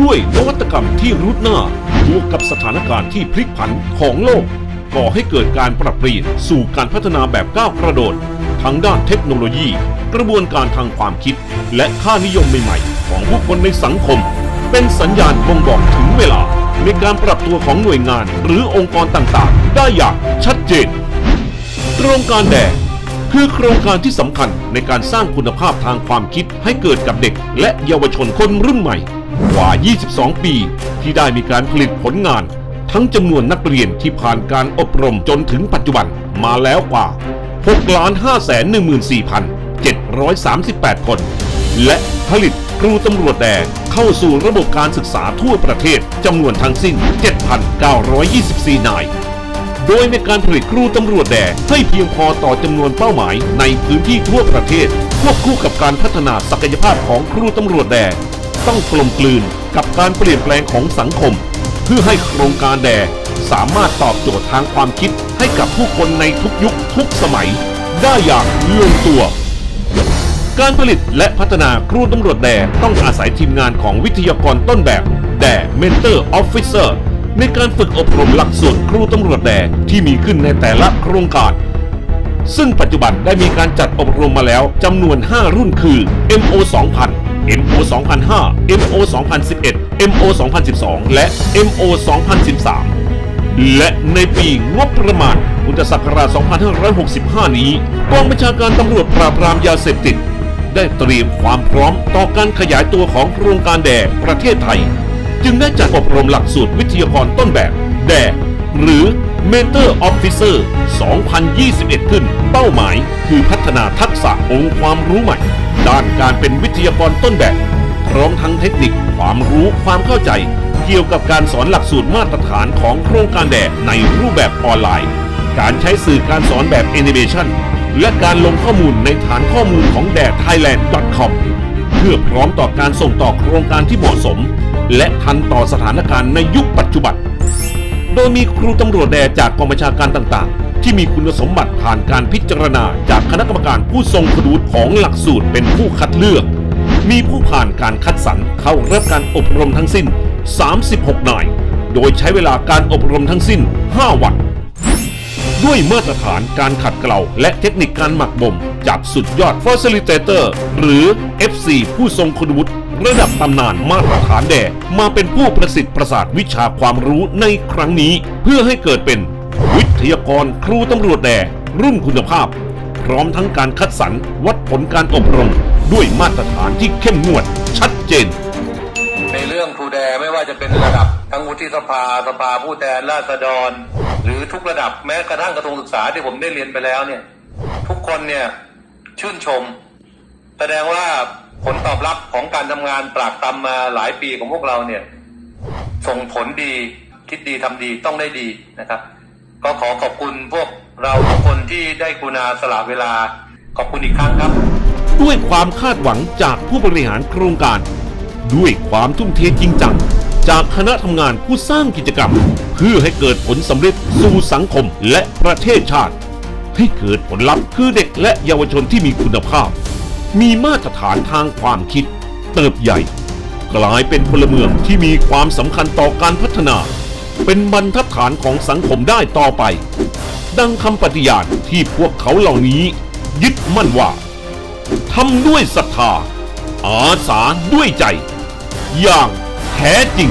ด้วยนวัตกรรมที่รุดหน้าบวกกับสถานการณ์ที่พลิกผันของโลก ก่อให้เกิดการปรับเปลี่ยนสู่การพัฒนาแบบก้าวกระโดดทั้งด้านเทคโนโลยี กระบวนการทางความคิด และค่านิยมใหม่ๆ ของผู้คนในสังคม เป็นสัญญาณบ่งบอกถึงเวลา ในการปรับตัวของหน่วยงานหรือองค์กรต่างๆ ได้อย่างชัดเจนโครงการแดง คือโครงการที่สำคัญในการสร้างคุณภาพทางความคิดให้เกิดกับเด็ก และเยาวชนคนรุ่นใหม่ กว่า 22 ปี ที่ได้มีการผลิตผลงาน ทั้งจำนวนนักเรียนที่ผ่านการอบรมจนถึงปัจจุบันมาแล้วกว่า6 5 14 738 คน และผลิตครูตำรวจแดงเข้าสู่ระบบการศึกษาทั่วประเทศจำนวนทั้งสิ้น 7,924 นาย โดยในการผลิตครูตำรวจแดงให้เพียงพอต่อจำนวนเป้าหมายในพื้นที่ทั่วประเทศ ควบคู่กับการพัฒนาศักยภาพของครูตำรวจแดงต้องกลมกลืนกับการเปลี่ยนแปลงของสังคม เพื่อให้โครงการแดงสามารถตอบโจทย์ทางความคิดให้กับผู้คนในทุกยุคทุกสมัย ได้อย่างลงตัว การผลิตและพัฒนาครูตำรวจแด่ต้องอาศัยทีมงานของวิทยากรต้นแบบแด่ Mentor Officer ในการฝึกอบรมหลักสูตรครูตำรวจแดที่มีขึ้นในแต่ละโครงการ ซึ่งปัจจุบันได้มีการจัดอบรมมาแล้วจำนวน 5 รุ่นคือ MO 2000 MO 2005 MO 2011 MO 2012 และ MO 2013และในปีงบประมาณพุทธศักราช 2565 นี้กองบัญชาการตำรวจปราบปรามยาเสพติด ได้เตรียมความพร้อมต่อการขยายตัวของโครงการแดประเทศไทย จึงได้จัดอบรมหลักสูตรวิทยากรต้นแบบ แดหรือ Mentor Officer 2021 ขึ้น เป้าหมายคือพัฒนาทักษะองค์ความรู้ใหม่ ด้านการเป็นวิทยากรต้นแบบ พร้อมทั้งเทคนิคความรู้ความเข้าใจ เกี่ยวกับการสอนหลักสูตรมาตรฐานของโครงการแดในรูปแบบออนไลน์ การใช้สื่อการสอนแบบแอนิเมชันและการลงข้อมูลในฐานข้อมูลของแด thailand.com เพื่อพร้อมต่อการส่งต่อโครงการที่เหมาะสม และทันต่อสถานการณ์ในยุคปัจจุบัน โดยมีครูตำรวจแดจากกองบัญชาการต่างๆ ที่มีคุณสมบัติผ่านการพิจารณาจากคณะกรรมการผู้ทรงคุณวุฒิของหลักสูตรเป็นผู้คัดเลือก มีผู้ผ่านการคัดสรรเข้ารับการอบรมทั้งสิ้น 36 นาย โดยใช้เวลาการอบรมทั้งสิ้น 5 วันด้วยมาตรฐานการขัดเกลาและเทคนิคการหมักบ่มจากสุดยอด Facilitator หรือ FC ผู้ทรงคุณวุฒิ ระดับตำนานมาตรฐานแด่มาเป็นผู้ประสิทธิ์ประสาทวิชาความรู้ในครั้งนี้ เพื่อให้เกิดเป็นวิทยากรครูตำรวจแด่รุ่นคุณภาพ พร้อมทั้งการคัดสรรวัดผลการอบรม ด้วยมาตรฐานที่เข้มงวด ชัดเจน ในเรื่องครูแดไม่ว่าจะเป็นระดับทั้งวุฒิสภาสภาผู้แทนราษฎร หรือทุกระดับแม้กระทั่งกระทรวงศึกษาที่ผมได้เรียนไปแล้วเนี่ย ทุกคนเนี่ยชื่นชม แสดงว่า ผลตอบรับของการทำงานปราบตำมาหลายปีของพวกเราเนี่ย ส่งผลดีคิดดีทำดีต้องได้ดีนะครับ ก็ขอขอบคุณพวกเราทุกคนที่ได้กุณาสละเวลาขอบคุณอีกครั้งครับ ด้วยความคาดหวังจากผู้บริหารโครงการ ด้วยความทุ่มเทจริงจัง จากคณะทำงานผู้สร้างกิจกรรม เพื่อให้เกิดผลสำเร็จสู่สังคมและประเทศชาติ ให้เกิดผลลัพธ์คือเด็กและเยาวชนที่มีคุณภาพ มีมาตรฐานทางความคิด เติบใหญ่ กลายเป็นพลเมืองที่มีความสำคัญต่อการพัฒนา เป็นบรรทัดฐานของสังคมได้ต่อไป ดังคำปฏิญาณที่พวกเขาเหล่านี้ ยึดมั่นว่าทำด้วยศรัทธา อาสาด้วยใจ อย่างแท้จริง